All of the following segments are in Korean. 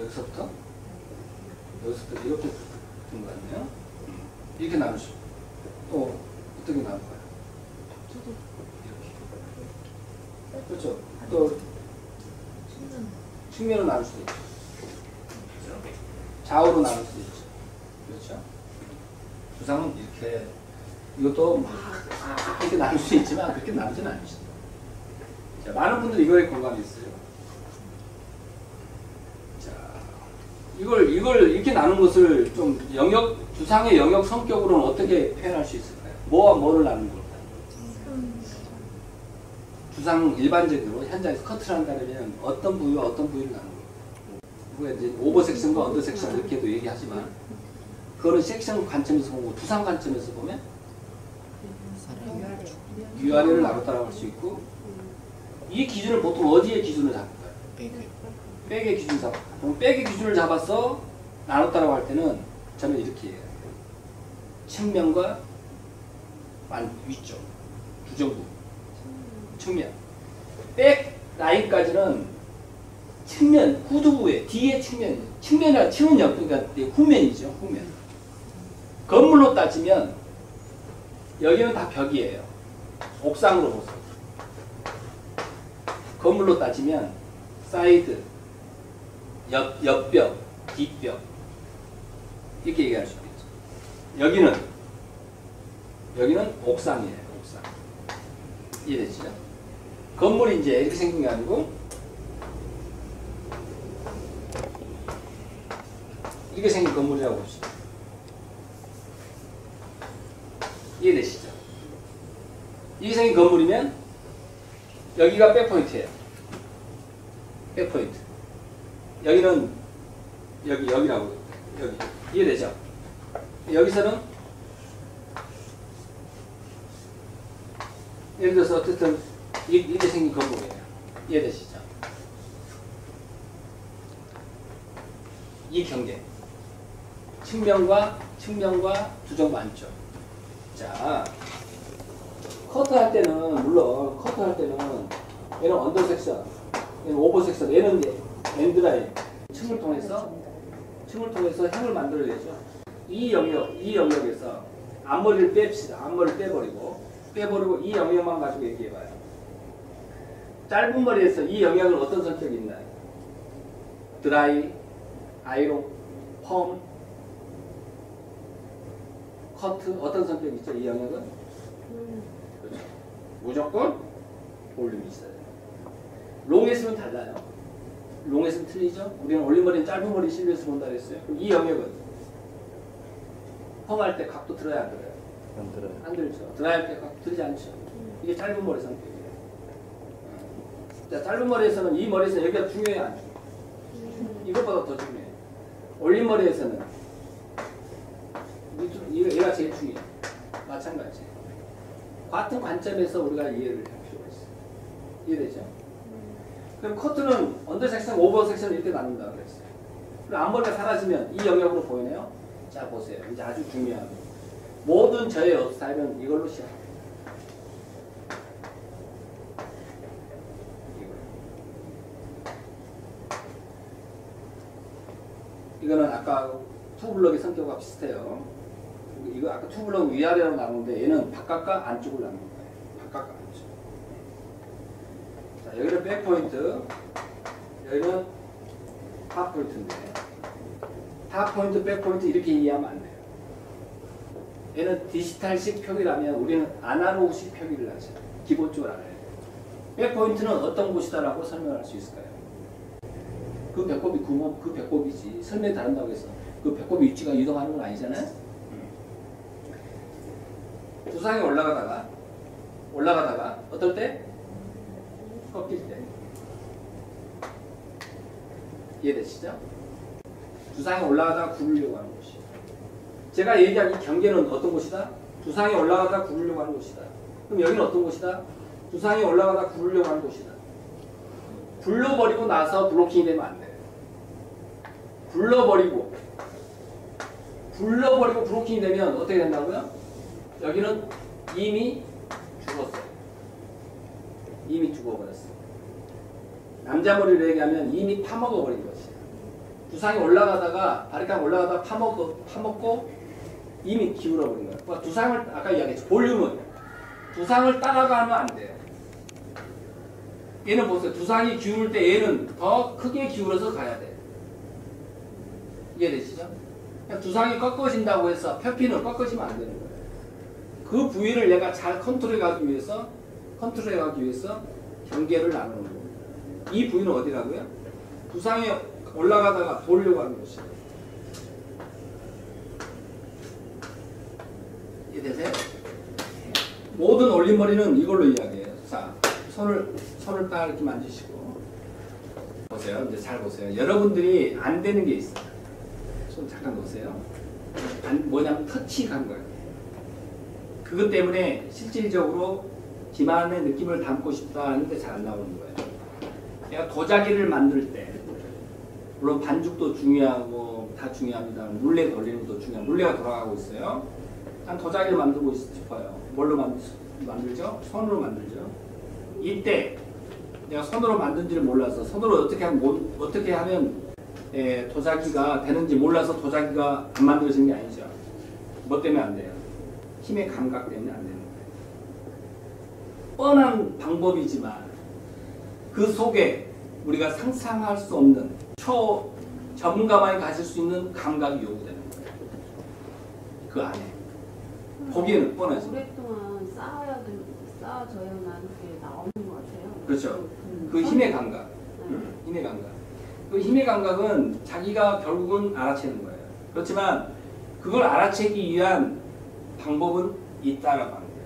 여기서부터 여기서부터 이렇게 붙은 거 같네요. 이렇게 나눌 수. 또 어떻게 나눌 까요 이렇게. 그렇죠. 또 측면으로 나눌 수도 있죠. 좌우로 나눌 수도 있죠. 그렇죠. 두상은 이렇게 이것도 막 이렇게 나눌 수 있지만 그렇게 나누지는 않으시죠. 자, 많은 분들이 이거에 공감이 있어요. 이걸 이걸 이렇게 나눈 것을 좀 영역 두상의 영역 성격으로는 어떻게 표현할 수 있을까요? 뭐와 뭐를 나눈 걸까요? 두상 일반적으로 현장에서 커트를 한다면 어떤 부위와 어떤 부위를 걸까요? 그게 이제 오버 섹션과 언더 섹션 이렇게도 얘기하지만 그거는 섹션 관점에서 보고 두상 관점에서 보면 위아래를 나눴다라고 할 수 있고 이 기준을 보통 어디에 기준을 잡을까요? 백의 기준을 잡아. 그럼 백의 기준을 잡아서 나눴다라고 할 때는 저는 이렇게 해요. 측면과 만 위쪽 부정부 측면 백 라인까지는 측면 후두부에 뒤에 측면 측면이라 측면이 그러니까 후면이죠 후면 건물로 따지면 여기는 다 벽이에요 옥상으로 보세요 건물로 따지면 사이드 옆, 옆벽 뒷벽 이렇게 얘기할 수 있죠 여기는 여기는 옥상이에요 옥상 이해되시죠? 건물이 이제 이렇게 생긴 게 아니고 이렇게 생긴 건물이라고 봅시다. 이해되시죠? 이렇게 생긴 건물이면 여기가 백포인트예요. 백포인트. 여기는 여기 여기라고 여기 이해되죠? 여기서는 예를 들어서 어쨌든 이- 이렇게 생긴 건물이에요. 이해되시죠? 이 경계. 측면과 측면과 두정 만점. 자, 커트 할 때는 물론 커트 할 때는 얘는 언더 섹션, 얘는 오버 섹션, 얘는 엔드라인 층을 통해서 층을 통해서 형을 만들어내죠. 이 영역, 이 영역에서 앞머리를 뺍시다. 앞머리를 빼버리고 빼버리고 이 영역만 가지고 얘기해봐요. 짧은 머리에서 이 영역은 어떤 성격이 있나요? 드라이, 아이론, 펌, 커트 어떤 성격이 있죠? 이 영역은 그렇죠. 무조건 볼륨이 있어야 돼요. 롱에서는 달라요. 롱에서는 틀리죠. 우리는 올림머리는 짧은 머리 실루엣을 본다 그랬어요. 그럼 이 영역은 펌할 때 각도 들어야 안 들어요? 안 들어요. 안 들죠. 드라이할 때 각도 들지 않죠. 이게 짧은 머리 성격이에요. 자, 짧은 머리에서는 이 머리에서 여기가 중요해요, 안 중요해요? 이것보다 더 중요해요. 올린 머리에서는 이 중- 이거- 얘가 제일 중요해요. 마찬가지. 같은 관점에서 우리가 이해를 할 필요가 있어요. 이해되죠? 그럼 커트는 언더 섹션, 오버 섹션 이렇게 나눈다 그랬어요. 그럼 앞머리가 사라지면 이 영역으로 보이네요. 자 보세요. 이제 아주 중요한 모든 저의 옷 스타일은 이걸로 시작합니다. 이거는 아까 투블럭의 성격과 비슷해요. 이거 아까 투블럭 위아래로 나누는데 얘는 바깥과 안쪽을 거예요. 바깥과 안쪽. 자, 여기는 백포인트, 여기는 탑포인트인데 탑포인트, 백포인트 이렇게 이해하면 안 돼요. 얘는 디지털식 표기라면 우리는 아날로그식 표기를 하죠. 기본적으로 알아야 돼요. 백포인트는 어떤 곳이다라고 설명할 수 있을까요? 그 배꼽이 구멍, 그 배꼽이지. 설명이 다른다고 해서 그 배꼽 위치가 이동하는 건 아니잖아요. 두상에 올라가다가 올라가다가 어떨 때? 꺾일 때. 이해되시죠? 두상에 올라가다가 구르려고 하는 곳이. 제가 얘기한 이 경계는 어떤 곳이다? 두상에 올라가다가 구르려고 하는 곳이다. 그럼 여기는 어떤 곳이다? 두상에 올라가다가 구르려고 하는 곳이다. 불러버리고 나서 블로킹이 되면 안 돼요. 불러버리고 불러버리고 블로킹이 되면 어떻게 된다고요? 여기는 이미 죽었어요. 이미 죽어버렸어요. 남자 머리로 얘기하면 이미 파먹어버린 것이 두상이 올라가다가 바리깡 올라가다가 파먹고 파먹고 이미 기울어 버린 거예요. 그러니까 두상을 아까 이야기했죠. 볼륨은 두상을 따라가면 안 돼요. 얘는 보세요. 두상이 기울을 때 얘는 더 크게 기울어서 가야 돼. 이해되시죠? 두상이 꺾어진다고 해서 표피는 꺾어지면 안 되는 거예요. 그 부위를 내가 잘 컨트롤하기 위해서 컨트롤하기 위해서 경계를 나누는 겁니다. 이 부위는 어디라고요? 두상에 올라가다가 돌려고 하는 것이에요. 이해되세요? 모든 올림머리는 이걸로 이야기해요. 자, 손을 손을 딱 이렇게 만지시고 보세요. 이제 잘 보세요. 여러분들이 안 되는 게 있어요. 손 잠깐 놓으세요. 안, 뭐냐면 터치 간 거예요. 그것 때문에 실질적으로 기만의 느낌을 담고 싶다 하는데 잘 안 나오는 거예요. 내가 도자기를 만들 때 물론 반죽도 중요하고 다 중요합니다. 물레 돌리는 것도 중요한 물레가 돌아가고 있어요. 난 도자기를 만들고 싶어요. 뭘로 만들, 만들죠? 손으로 만들죠. 이때 내가 손으로 만든지를 몰라서 손으로 어떻게 하면 못- 어떻게 하면 에, 도자기가 되는지 몰라서 도자기가 안 만들어지는 게 아니죠. 뭐 때문에 안 돼요? 힘의 감각 때문에 안 되는 거예요. 뻔한 방법이지만 그 속에 우리가 상상할 수 없는 초 전문가만이 가질 수 있는 감각이 요구되는 거예요. 그 안에 보기에는 뻔하지. 오랫동안 쌓아야 될, 쌓아져야만 그게 나오는 것 같아요. 그렇죠. 음. 그 힘의 감각. 네. 힘의 감각. 그 힘의 감각은 자기가 결국은 알아채는 거예요. 그렇지만 그걸 알아채기 위한 방법은 있다라고 하는 거예요.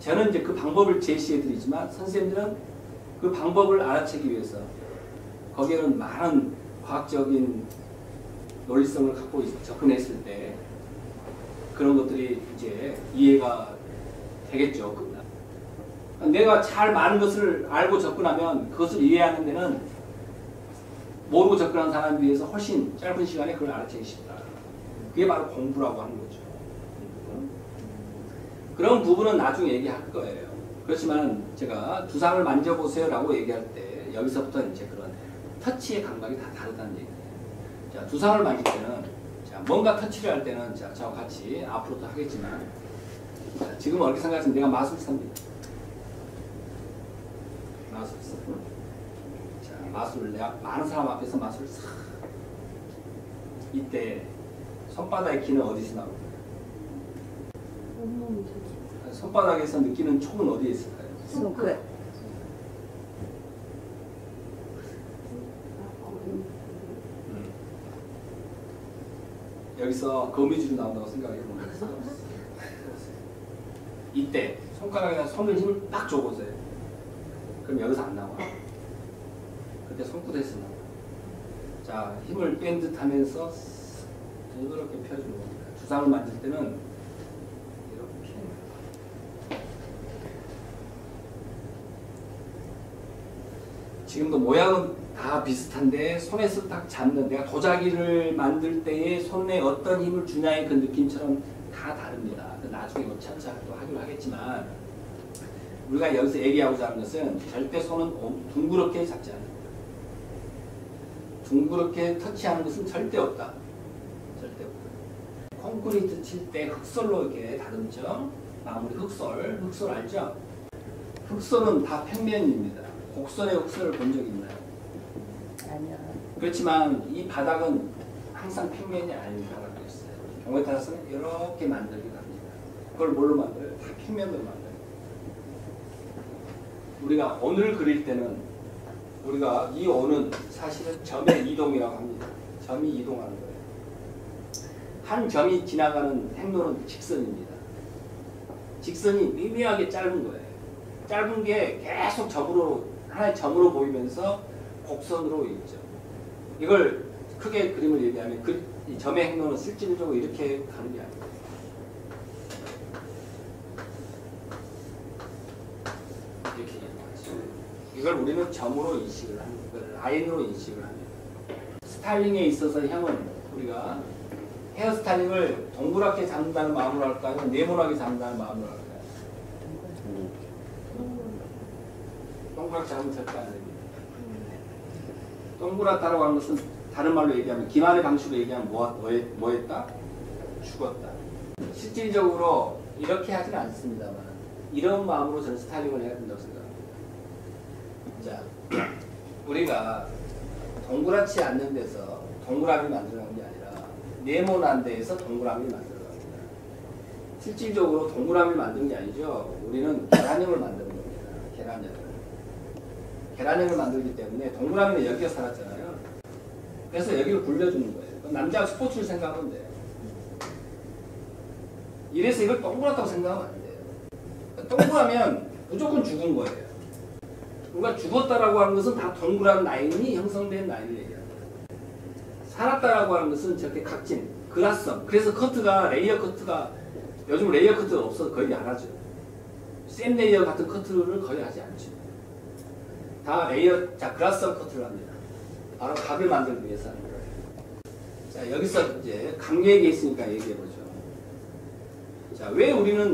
저는 이제 그 방법을 제시해 드리지만 선생님들은 그 방법을 알아채기 위해서 거기에는 많은 과학적인 논리성을 갖고 있- 접근했을 때 그런 것들이 이제 이해가 되겠죠. 그- 내가 잘 많은 것을 알고 접근하면 그것을 이해하는 데는 모르고 접근한 사람에 비해서 훨씬 짧은 시간에 그걸 알아채기 쉽다. 그게 바로 공부라고 하는 거죠. 그런 부분은 나중에 얘기할 거예요. 그렇지만 제가 두상을 만져보세요라고 얘기할 때 여기서부터 이제 그런 터치의 감각이 다 다르다는 얘기예요. 자, 두상을 만질 때는 자, 뭔가 터치를 할 때는 자, 저와 같이 앞으로도 하겠지만 자, 지금 어떻게 생각하시면 내가 마술사입니다. 마술사. 자, 마술 내가 많은 사람 앞에서 마술 싹 이때 손바닥의 기는 어디서 되지. 손바닥에서 느끼는 촉은 어디에 있을까요? 손끝. 여기서 거미줄이 나온다고 생각해 보면 이때 손가락에다 손을 힘을 딱 줘보세요. 그럼 여기서 안 나와. 그때 손끝에서 나와. 자 힘을 뺀 듯 하면서 부드럽게 펴주는 겁니다. 주상을 만질 때는 이렇게 지금도 모양은 다 비슷한데 손에서 딱 잡는 내가 도자기를 만들 때에 손에 어떤 힘을 주냐의 그 느낌처럼 다 다릅니다. 그 나중에 뭐 차차 또 하기로 하겠지만 우리가 여기서 얘기하고자 하는 것은 절대 손은 오- 둥그렇게 잡지 않는다. 둥그렇게 터치하는 것은 절대 없다. 절대 없다. 콘크리트 칠 때 흑솔로 이렇게 다듬죠. 마무리 흑솔, 흑솔 알죠? 흑솔은 다 평면입니다. 곡선의 흑솔을 본 적 있나요? 아니야. 그렇지만 이 바닥은 항상 평면이 바닥도 있어요. 경우에 따라서는 이렇게 만들기도 합니다. 그걸 뭘로 만들어요? 다 평면으로 만들어요. 우리가 원을 그릴 때는 우리가 이 원은 사실은 점의 이동이라고 합니다. 점이 이동하는 거예요. 한 점이 지나가는 행로는 직선입니다. 직선이 미미하게 짧은 거예요. 짧은 게 계속 점으로 하나의 점으로 보이면서 곡선으로 있죠. 이걸 크게 그림을 얘기하면 그, 이 점의 행로는 실질적으로 이렇게 가는 게 아니에요. 이렇게 얘기하죠. 이걸 우리는 점으로 인식을 하는 거예요. 라인으로 인식을 합니다. 스타일링에 있어서 형은 우리가 헤어스타일링을 동그랗게 잡는다는 마음으로 할까요? 네모나게 잡는다는 마음으로 할까요? 동그랗게 잡으면 안 동그랗다라고 하는 것은 다른 말로 얘기하면 기만의 방식으로 얘기하면 뭐, 뭐, 뭐 했다? 죽었다. 실질적으로 이렇게 하지는 않습니다만 이런 마음으로 저는 스타일링을 해야 된다고 생각합니다. 자, 우리가 동그랗지 않는 데서 동그라미 만들어가는 게 아니라 네모난 데에서 동그라미 만들어갑니다. 실질적으로 동그라미 만드는 게 아니죠. 우리는 계란형을 만드는 겁니다. 계란형을. 계란형을 만들기 때문에 동그라미는 여기가 살았잖아요. 그래서 여기를 굴려주는 거예요. 남자가 스포츠를 생각하면 돼요. 이래서 이걸 동그랗다고 생각하면 안 돼요. 동그라면 무조건 죽은 거예요. 그러니까 죽었다라고 하는 것은 다 동그란 라인이 형성된 라인을 얘기합니다. 살았다라고 하는 것은 저렇게 각진, 그라썸. 그래서 커트가 레이어 커트가 요즘 레이어 커트가 없어서 거의 안 하죠. 샘 레이어 같은 커트를 거의 하지 않죠. 다 레이어, 자 그라썸 커트를 합니다. 바로 각을 만들기 위해서 하는 거예요. 자 여기서 이제 각 얘기 있으니까 얘기해 보죠. 자 왜 우리는